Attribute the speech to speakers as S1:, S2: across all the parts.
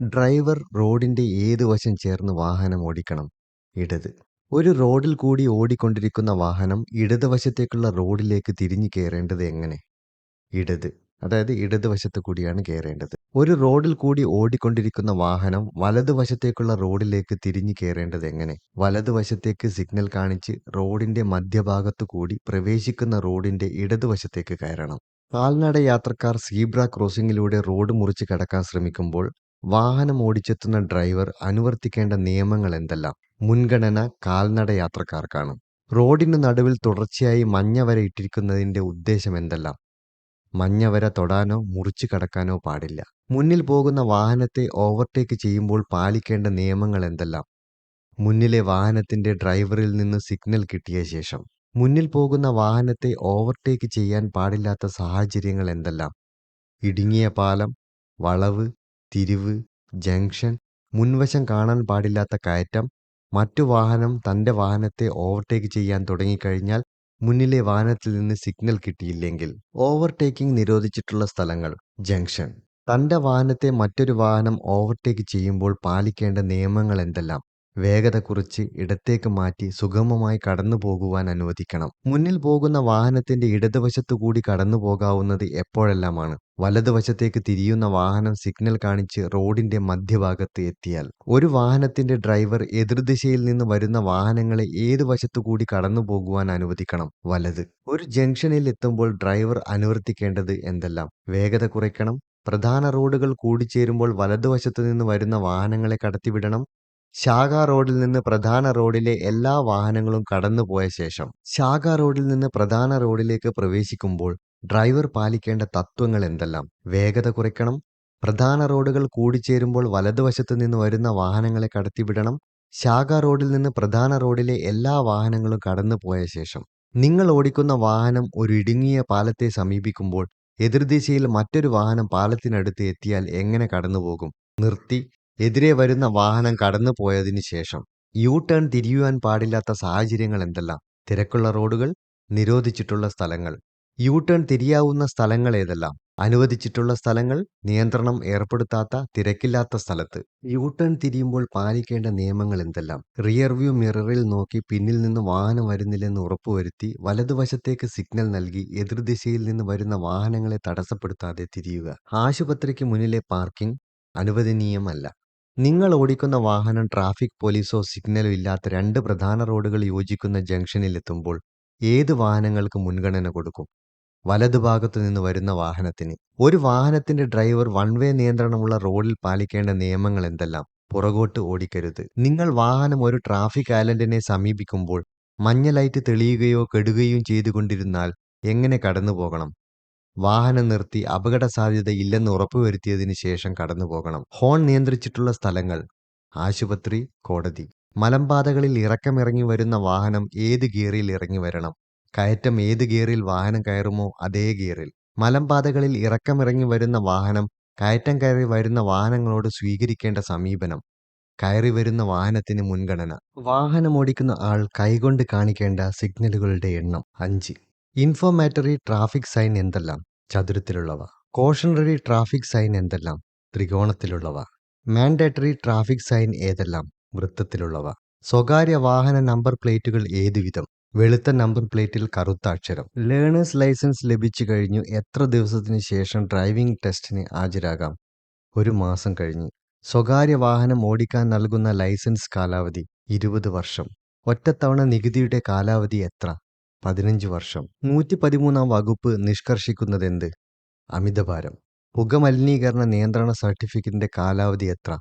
S1: Driver റോഡിന്റെ ഏത് വശം ചേർന്ന് വാഹനം ഓടിക്കണം? ഇടത്. ഒരു റോഡിൽ കൂടി ഓടിക്കൊണ്ടിരിക്കുന്ന വാഹനം ഇടതുവശത്തേക്കുള്ള റോഡിലേക്ക് തിരിഞ്ഞു കയറേണ്ടത് എങ്ങനെ? ഇടത്. അതായത് ഇടതുവശത്ത് കൂടിയാണ് കയറേണ്ടത്. ഒരു റോഡിൽ കൂടി ഓടിക്കൊണ്ടിരിക്കുന്ന വാഹനം വലതുവശത്തേക്കുള്ള റോഡിലേക്ക് തിരിഞ്ഞു കയറേണ്ടത് എങ്ങനെ? വലതുവശത്തേക്ക് സിഗ്നൽ കാണിച്ച് റോഡിന്റെ മധ്യഭാഗത്തു കൂടി പ്രവേശിക്കുന്ന റോഡിന്റെ ഇടതുവശത്തേക്ക് കയറണം. കാൽനട യാത്രക്കാർ സീബ്ര ക്രോസിംഗിലൂടെ റോഡ് മുറിച്ച് കടക്കാൻ ശ്രമിക്കുമ്പോൾ വാഹനം ഓടിച്ചെത്തുന്ന ഡ്രൈവർ അനുവർത്തിക്കേണ്ട നിയമങ്ങൾ എന്തെല്ലാം? മുൻഗണന കാൽനട യാത്രക്കാർക്കാണ്. റോഡിന് നടുവിൽ തുടർച്ചയായി മഞ്ഞ വര ഇട്ടിരിക്കുന്നതിന്റെ ഉദ്ദേശം എന്തെല്ലാം? മഞ്ഞ വര തൊടാനോ മുറിച്ചു കടക്കാനോ പാടില്ല. മുന്നിൽ പോകുന്ന വാഹനത്തെ ഓവർടേക്ക് ചെയ്യുമ്പോൾ പാലിക്കേണ്ട നിയമങ്ങൾ എന്തെല്ലാം? മുന്നിലെ വാഹനത്തിന്റെ ഡ്രൈവറിൽ നിന്ന് സിഗ്നൽ കിട്ടിയ ശേഷം. മുന്നിൽ പോകുന്ന വാഹനത്തെ ഓവർടേക്ക് ചെയ്യാൻ പാടില്ലാത്ത സാഹചര്യങ്ങൾ എന്തെല്ലാം? ഇടുങ്ങിയ പാലം വളവ് തിരിവ് ജംഗ്ഷൻ മുൻവശം കാണാൻ പാടില്ലാത്ത കയറ്റം മറ്റു വാഹനം തന്റെ വാഹനത്തെ ഓവർടേക്ക് ചെയ്യാൻ തുടങ്ങിക്കഴിഞ്ഞാൽ മുന്നിലെ വാഹനത്തിൽ നിന്ന് സിഗ്നൽ കിട്ടിയില്ലെങ്കിൽ. ഓവർടേക്കിംഗ് നിരോധിച്ചിട്ടുള്ള സ്ഥലങ്ങൾ ജംഗ്ഷൻ. തന്റെ വാഹനത്തെ മറ്റൊരു വാഹനം ഓവർടേക്ക് ചെയ്യുമ്പോൾ പാലിക്കേണ്ട നിയമങ്ങൾ എന്തെല്ലാം? വേഗത കുറച്ച് ഇടത്തേക്ക് മാറ്റി സുഗമമായി കടന്നു പോകുവാൻ അനുവദിക്കണം. മുന്നിൽ പോകുന്ന വാഹനത്തിന്റെ ഇടതുവശത്തു കൂടി കടന്നു പോകാവുന്നത് എപ്പോഴെല്ലാമാണ്? വലതുവശത്തേക്ക് തിരിയുന്ന വാഹനം സിഗ്നൽ കാണിച്ച് റോഡിന്റെ മധ്യഭാഗത്ത് എത്തിയാൽ. ഒരു വാഹനത്തിന്റെ ഡ്രൈവർ എതിർദിശയിൽ നിന്ന് വരുന്ന വാഹനങ്ങളെ ഏത് വശത്തു കൂടി കടന്നു പോകുവാൻ അനുവദിക്കണം? വലത്. ഒരു ജംഗ്ഷനിൽ എത്തുമ്പോൾ ഡ്രൈവർ അനുവർത്തിക്കേണ്ടത് എന്തെല്ലാം? വേഗത കുറയ്ക്കണം. പ്രധാന റോഡുകൾ കൂടിച്ചേരുമ്പോൾ വലതുവശത്തു നിന്ന് വരുന്ന വാഹനങ്ങളെ കടത്തിവിടണം. ശാഖാ റോഡിൽ നിന്ന് പ്രധാന റോഡിലെ എല്ലാ വാഹനങ്ങളും കടന്നുപോയ ശേഷം ശാഖാ റോഡിൽ നിന്ന് പ്രധാന റോഡിലേക്ക് പ്രവേശിക്കുമ്പോൾ ഡ്രൈവർ പാലിക്കേണ്ട തത്വങ്ങൾ എന്തെല്ലാം? വേഗത കുറയ്ക്കണം പ്രധാന റോഡുകൾ കൂടിച്ചേരുമ്പോൾ വലതുവശത്തു നിന്ന് വരുന്ന വാഹനങ്ങളെ കടത്തിവിടണം ശാഖാ റോഡിൽ നിന്ന് പ്രധാന റോഡിലെ എല്ലാ വാഹനങ്ങളും കടന്നുപോയ ശേഷം. നിങ്ങൾ ഓടിക്കുന്ന വാഹനം ഒരു ഇടുങ്ങിയ പാലത്തെ സമീപിക്കുമ്പോൾ എതിർദിശയിൽ മറ്റൊരു വാഹനം പാലത്തിനടുത്ത് എത്തിയാൽ എങ്ങനെ കടന്നുപോകും? നിർത്തി എതിരെ വരുന്ന വാഹനം കടന്നു പോയതിനു ശേഷം യു ടേൺ തിരിയുവാൻ പാടില്ലാത്ത സാഹചര്യങ്ങൾ എന്തെല്ലാം? തിരക്കുള്ള റോഡുകൾ നിരോധിച്ചിട്ടുള്ള സ്ഥലങ്ങൾ. യു ടേൺ തിരിയാവുന്ന സ്ഥലങ്ങൾ ഏതെല്ലാം? അനുവദിച്ചിട്ടുള്ള സ്ഥലങ്ങൾ നിയന്ത്രണം ഏർപ്പെടുത്താത്ത തിരക്കില്ലാത്ത സ്ഥലത്ത്. യു ടേൺ തിരിയുമ്പോൾ പാലിക്കേണ്ട നിയമങ്ങൾ എന്തെല്ലാം? റിയർ വ്യൂ മിററിൽ നോക്കി പിന്നിൽ നിന്ന് വാഹനം വരുന്നില്ലെന്ന് ഉറപ്പുവരുത്തി വലതുവശത്തേക്ക് സിഗ്നൽ നൽകി എതിർദിശയിൽ നിന്ന് വരുന്ന വാഹനങ്ങളെ തടസ്സപ്പെടുത്താതെ തിരിയുക. ആശുപത്രിക്ക് മുന്നിലെ പാർക്കിംഗ് അനുവദനീയമല്ല. നിങ്ങൾ ഓടിക്കുന്ന വാഹനം ട്രാഫിക് പോലീസോ സിഗ്നലോ ഇല്ലാത്ത രണ്ട് പ്രധാന റോഡുകൾ യോജിക്കുന്ന ജംഗ്ഷനിൽ എത്തുമ്പോൾ ഏത് വാഹനങ്ങൾക്ക് മുൻഗണന കൊടുക്കും? വലതുഭാഗത്തു നിന്ന് വരുന്ന വാഹനത്തിന്. ഒരു വാഹനത്തിന്റെ ഡ്രൈവർ വൺ വേ നിയന്ത്രണമുള്ള റോഡിൽ പാലിക്കേണ്ട നിയമങ്ങൾ എന്തെല്ലാം? പുറകോട്ട് ഓടിക്കരുത്. നിങ്ങൾ വാഹനം ഒരു ട്രാഫിക് ഐലൻഡിനെ സമീപിക്കുമ്പോൾ മഞ്ഞ ലൈറ്റ് തെളിയുകയോ കെടുകയും ചെയ്തുകൊണ്ടിരുന്നാൽ എങ്ങനെ കടന്നു പോകണം വാഹനം നിർത്തി അപകട സാധ്യത ഇല്ലെന്ന് ഉറപ്പുവരുത്തിയതിനു ശേഷം കടന്നു പോകണം ഹോൺ നിയന്ത്രിച്ചിട്ടുള്ള സ്ഥലങ്ങൾ. ആശുപത്രി കോടതി. മലമ്പാതകളിൽ ഇറക്കമിറങ്ങി വരുന്ന വാഹനം ഏത് ഗിയറിൽ ഇറങ്ങി വരണം? കയറ്റം ഏത് ഗിയറിൽ വാഹനം കയറുമോ അതേ ഗിയറിൽ. മലമ്പാതകളിൽ ഇറക്കമിറങ്ങി വരുന്ന വാഹനം കയറ്റം കയറി വരുന്ന വാഹനങ്ങളോട് സ്വീകരിക്കേണ്ട സമീപനം. കയറി വരുന്ന വാഹനത്തിന് മുൻഗണന. വാഹനം ഓടിക്കുന്ന ആൾ കൈകൊണ്ട് കാണിക്കേണ്ട സിഗ്നലുകളുടെ എണ്ണം. അഞ്ച്. ഇൻഫോമാറ്ററി ട്രാഫിക് സൈൻ എന്തെല്ലാം? ചതുരത്തിലുള്ളവ. കോഷണറി ട്രാഫിക് സൈൻ എന്തെല്ലാം? ത്രികോണത്തിലുള്ളവ. മാൻഡേറ്ററി ട്രാഫിക് സൈൻ ഏതെല്ലാം? വൃത്തത്തിലുള്ളവ. സ്വകാര്യ വാഹന നമ്പർ പ്ലേറ്റുകൾ ഏതുവിധം? വെളുത്ത നമ്പർ പ്ലേറ്റിൽ കറുത്ത അക്ഷരം. ലേണേഴ്സ് ലൈസൻസ് ലഭിച്ചു കഴിഞ്ഞു. എത്ര ദിവസത്തിന് ശേഷം ഡ്രൈവിംഗ് ടെസ്റ്റിന് ഹാജരാകാം? ഒരു മാസം കഴിഞ്ഞ്. സ്വകാര്യ വാഹനം ഓടിക്കാൻ നൽകുന്ന ലൈസൻസ് കാലാവധി ഇരുപത് വർഷം. ഒറ്റത്തവണ നികുതിയുടെ കാലാവധി എത്ര? പതിനഞ്ച് വർഷം. നൂറ്റി പതിമൂന്നാം വകുപ്പ് നിഷ്കർഷിക്കുന്നതെന്ത്? അമിതഭാരം. പുകമലിനീകരണ നിയന്ത്രണ സർട്ടിഫിക്കറ്റിന്റെ കാലാവധി എത്ര?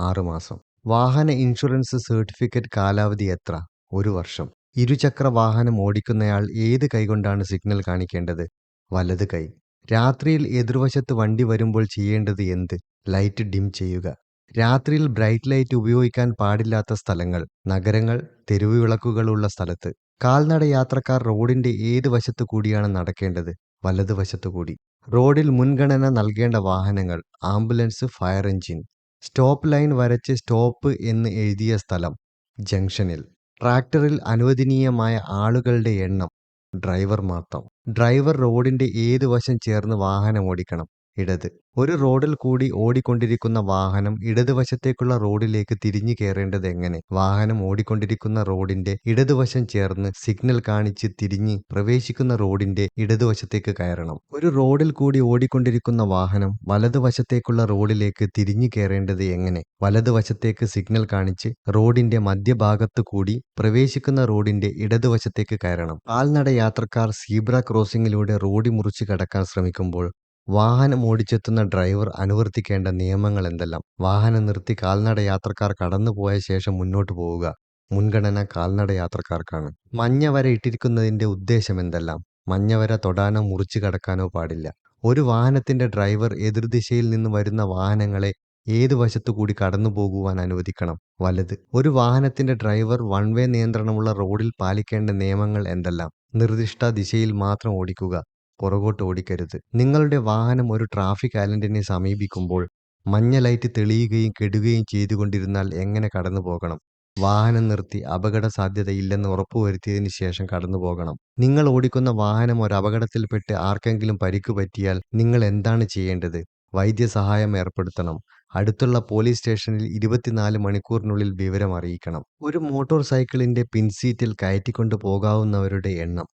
S1: ആറുമാസം വാഹന ഇൻഷുറൻസ് സർട്ടിഫിക്കറ്റ് കാലാവധി എത്ര? ഒരു വർഷം. ഇരുചക്ര വാഹനം ഓടിക്കുന്നയാൾ ഏത് കൈകൊണ്ടാണ് സിഗ്നൽ കാണിക്കേണ്ടത്? വലത് കൈ. രാത്രിയിൽ എതിർവശത്ത് വണ്ടി വരുമ്പോൾ ചെയ്യേണ്ടത് എന്ത്? ലൈറ്റ് ഡിം ചെയ്യുക. രാത്രിയിൽ ബ്രൈറ്റ് ലൈറ്റ് ഉപയോഗിക്കാൻ പാടില്ലാത്ത സ്ഥലങ്ങൾ. നഗരങ്ങൾ തെരുവുവിളക്കുകളുള്ള സ്ഥലത്ത്. കാൽനട യാത്രക്കാർ റോഡിന്റെ ഏത് വശത്തു കൂടിയാണ് നടക്കേണ്ടത്? വലതുവശത്തു കൂടി. റോഡിൽ മുൻഗണന നൽകേണ്ട വാഹനങ്ങൾ. Ambulance fire engine stop line വരച്ച് സ്റ്റോപ്പ് എന്ന് എഴുതിയ സ്ഥലം. ജംഗ്ഷനിൽ. ട്രാക്ടറിൽ അനുവദനീയമായ ആളുകളുടെ എണ്ണം. ഡ്രൈവർ മാത്രം. ഡ്രൈവർ റോഡിന്റെ ഏത് വശം ചേർന്ന് വാഹനം ഓടിക്കണം? ഇടത്. ഒരു റോഡിൽ കൂടി ഓടിക്കൊണ്ടിരിക്കുന്ന വാഹനം ഇടതുവശത്തേക്കുള്ള റോഡിലേക്ക് തിരിഞ്ഞു കയറേണ്ടത് എങ്ങനെ? വാഹനം ഓടിക്കൊണ്ടിരിക്കുന്ന റോഡിന്റെ ഇടതുവശം ചേർന്ന് സിഗ്നൽ കാണിച്ച് തിരിഞ്ഞ് പ്രവേശിക്കുന്ന റോഡിന്റെ ഇടതുവശത്തേക്ക് കയറണം. ഒരു റോഡിൽ കൂടി ഓടിക്കൊണ്ടിരിക്കുന്ന വാഹനം വലതുവശത്തേക്കുള്ള റോഡിലേക്ക് തിരിഞ്ഞു കയറേണ്ടത് എങ്ങനെ? വലതുവശത്തേക്ക് സിഗ്നൽ കാണിച്ച് റോഡിന്റെ മധ്യഭാഗത്തു കൂടി പ്രവേശിക്കുന്ന റോഡിന്റെ ഇടതുവശത്തേക്ക് കയറണം. കാൽനട യാത്രക്കാർ സീബ്ര ക്രോസിംഗിലൂടെ റോഡി മുറിച്ച് കടക്കാൻ ശ്രമിക്കുമ്പോൾ വാഹനം ഓടിച്ചെത്തുന്ന ഡ്രൈവർ അനുവർത്തിക്കേണ്ട നിയമങ്ങൾ എന്തെല്ലാം? വാഹനം നിർത്തി കാൽനട യാത്രക്കാർ കടന്നുപോയ ശേഷം മുന്നോട്ട് പോവുക. മുൻഗണന കാൽനട യാത്രക്കാർക്കാണ്. മഞ്ഞ വര ഇട്ടിരിക്കുന്നതിന്റെ ഉദ്ദേശം എന്തെല്ലാം? മഞ്ഞ വര തൊടാനോ മുറിച്ചു കടക്കാനോ പാടില്ല. ഒരു വാഹനത്തിന്റെ ഡ്രൈവർ എതിർദിശയിൽ നിന്ന് വരുന്ന വാഹനങ്ങളെ ഏത് വശത്തു കൂടി കടന്നു പോകുവാൻ അനുവദിക്കണം? വലത്. ഒരു വാഹനത്തിന്റെ ഡ്രൈവർ വൺ വേ നിയന്ത്രണമുള്ള റോഡിൽ പാലിക്കേണ്ട നിയമങ്ങൾ എന്തെല്ലാം? നിർദ്ദിഷ്ട ദിശയിൽ മാത്രം ഓടിക്കുക. പുറകോട്ട് ഓടിക്കരുത്. നിങ്ങളുടെ വാഹനം ഒരു ട്രാഫിക് ഐലൻഡിനെ സമീപിക്കുമ്പോൾ മഞ്ഞ ലൈറ്റ് തെളിയുകയും കെടുകയും ചെയ്തുകൊണ്ടിരുന്നാൽ എങ്ങനെ കടന്നു പോകണം? വാഹനം നിർത്തി അപകട സാധ്യതയില്ലെന്ന് ഉറപ്പുവരുത്തിയതിനു ശേഷം കടന്നു പോകണം. നിങ്ങൾ ഓടിക്കുന്ന വാഹനം ഒരു അപകടത്തിൽപ്പെട്ട് ആർക്കെങ്കിലും പരിക്കു പറ്റിയാൽ നിങ്ങൾ എന്താണ് ചെയ്യേണ്ടത്? വൈദ്യസഹായം ഏർപ്പെടുത്തണം. അടുത്തുള്ള പോലീസ് സ്റ്റേഷനിൽ ഇരുപത്തിനാല് മണിക്കൂറിനുള്ളിൽ വിവരം അറിയിക്കണം. ഒരു മോട്ടോർ സൈക്കിളിന്റെ പിൻസീറ്റിൽ കയറ്റിക്കൊണ്ടു പോകാവുന്നവരുടെ എണ്ണം.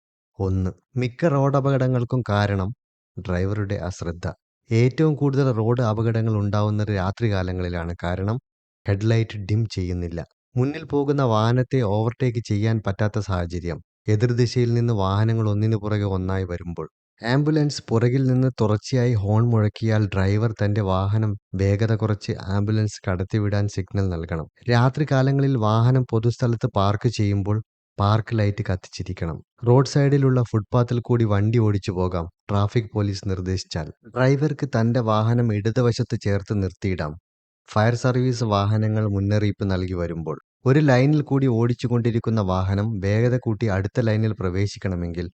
S1: ഒന്ന്. മിക്ക റോഡ് അപകടങ്ങൾക്കും കാരണം ഡ്രൈവറുടെ അശ്രദ്ധ. ഏറ്റവും കൂടുതൽ റോഡ് അപകടങ്ങൾ ഉണ്ടാവുന്നത് രാത്രികാലങ്ങളിലാണ്. കാരണം ഹെഡ്ലൈറ്റ് ഡിം ചെയ്യുന്നില്ല. മുന്നിൽ പോകുന്ന വാഹനത്തെ ഓവർടേക്ക് ചെയ്യാൻ പറ്റാത്ത സാഹചര്യം. എതിർദിശയിൽ നിന്ന് വാഹനങ്ങൾ ഒന്നിനു പുറകെ ഒന്നായി വരുമ്പോൾ. ആംബുലൻസ് പുറകിൽ നിന്ന് തുടർച്ചയായി ഹോൺ മുഴക്കിയാൽ ഡ്രൈവർ തന്റെ വാഹനം വേഗത കുറച്ച് ആംബുലൻസ് കടത്തിവിടാൻ സിഗ്നൽ നൽകണം. രാത്രികാലങ്ങളിൽ വാഹനം പൊതുസ്ഥലത്ത് പാർക്ക് ചെയ്യുമ്പോൾ പാർക്ക് ലൈറ്റ് കത്തിച്ചിരിക്കണം. റോഡ് സൈഡിലുള്ള ഫുട്പാത്തിൽ കൂടി വണ്ടി ഓടിച്ചു പോകാം. ട്രാഫിക് പോലീസ് നിർദ്ദേശിച്ചാൽ. ഡ്രൈവർക്ക് തന്റെ വാഹനം ഇടതുവശത്ത് ചേർത്ത് നിർത്തിയിടാം. ഫയർ സർവീസ് വാഹനങ്ങൾ മുന്നറിയിപ്പ് നൽകി വരുമ്പോൾ. ഒരു ലൈനിൽ കൂടി ഓടിച്ചുകൊണ്ടിരിക്കുന്ന വാഹനം വേഗത കൂട്ടി അടുത്ത ലൈനിൽ പ്രവേശിക്കണമെങ്കിൽ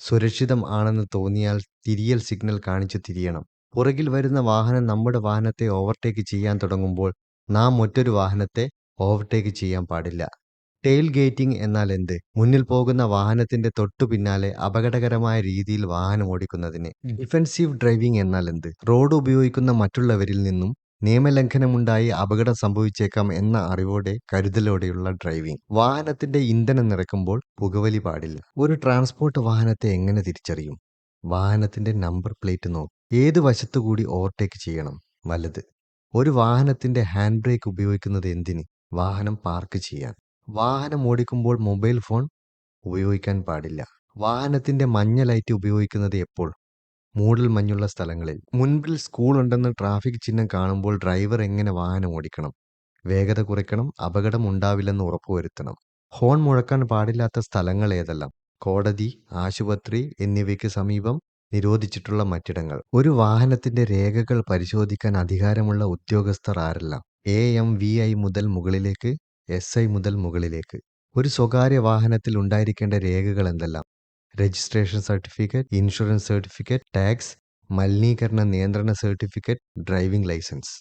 S1: സുരക്ഷിതം ആണെന്ന് തോന്നിയാൽ തിരിയൽ സിഗ്നൽ കാണിച്ചു തിരിയണം. പുറകിൽ വരുന്ന വാഹനം നമ്മുടെ വാഹനത്തെ ഓവർടേക്ക് ചെയ്യാൻ തുടങ്ങുമ്പോൾ നാം മറ്റൊരു വാഹനത്തെ ഓവർടേക്ക് ചെയ്യാൻ പാടില്ല. ടെയിൽ ഗേറ്റിംഗ് എന്നാൽ എന്ത് മുന്നിൽ പോകുന്ന വാഹനത്തിന്റെ തൊട്ടു പിന്നാലെ അപകടകരമായ രീതിയിൽ വാഹനം ഓടിക്കുന്നതിന്. ഡിഫൻസീവ് ഡ്രൈവിംഗ് എന്നാൽ എന്ത് റോഡ് ഉപയോഗിക്കുന്ന മറ്റുള്ളവരിൽ നിന്നും നിയമലംഘനമുണ്ടായി അപകടം സംഭവിച്ചേക്കാം എന്ന അറിവോടെ കരുതലോടെയുള്ള ഡ്രൈവിംഗ് വാഹനത്തിന്റെ ഇന്ധനം നിറക്കുമ്പോൾ പുകവലി പാടില്ല. ഒരു ട്രാൻസ്പോർട്ട് വാഹനത്തെ എങ്ങനെ തിരിച്ചറിയും? വാഹനത്തിന്റെ നമ്പർ പ്ലേറ്റ് നോക്കും ഏത് വശത്തുകൂടി ഓവർടേക്ക് ചെയ്യണം? വലത്. ഒരു വാഹനത്തിന്റെ ഹാൻഡ് ബ്രേക്ക് ഉപയോഗിക്കുന്നത് എന്തിന്? വാഹനം പാർക്ക് ചെയ്യാൻ. വാഹനം ഓടിക്കുമ്പോൾ മൊബൈൽ ഫോൺ ഉപയോഗിക്കാൻ പാടില്ല. വാഹനത്തിന്റെ മഞ്ഞ ലൈറ്റ് ഉപയോഗിക്കുന്നത് എപ്പോൾ? മൂടൽ മഞ്ഞുള്ള സ്ഥലങ്ങളിൽ. മുൻപിൽ സ്കൂൾ ഉണ്ടെന്ന് ട്രാഫിക് ചിഹ്നം കാണുമ്പോൾ ഡ്രൈവർ എങ്ങനെ വാഹനം ഓടിക്കണം? വേഗത കുറയ്ക്കണം അപകടം ഉണ്ടാവില്ലെന്ന് ഉറപ്പുവരുത്തണം. ഹോൺ മുഴക്കാൻ പാടില്ലാത്ത സ്ഥലങ്ങൾ ഏതെല്ലാം? കോടതി ആശുപത്രി എന്നിവയ്ക്ക് സമീപം നിരോധിച്ചിട്ടുള്ള മറ്റിടങ്ങൾ. ഒരു വാഹനത്തിന്റെ രേഖകൾ പരിശോധിക്കാൻ അധികാരമുള്ള ഉദ്യോഗസ്ഥർ ആരെല്ലാം? എ എം വി ഐ മുതൽ മുകളിലേക്ക് എസ് ഐ മുതൽ മുകളിലേക്ക്. ഒരു സ്വകാര്യ വാഹനത്തിൽ ഉണ്ടായിരിക്കേണ്ട രേഖകൾ എന്തെല്ലാം? Registration certificate insurance certificate tax മലിനീകരണ നിയന്ത്രണ സർട്ടിഫിക്കറ്റ് ഡ്രൈവിംഗ് ലൈസൻസ്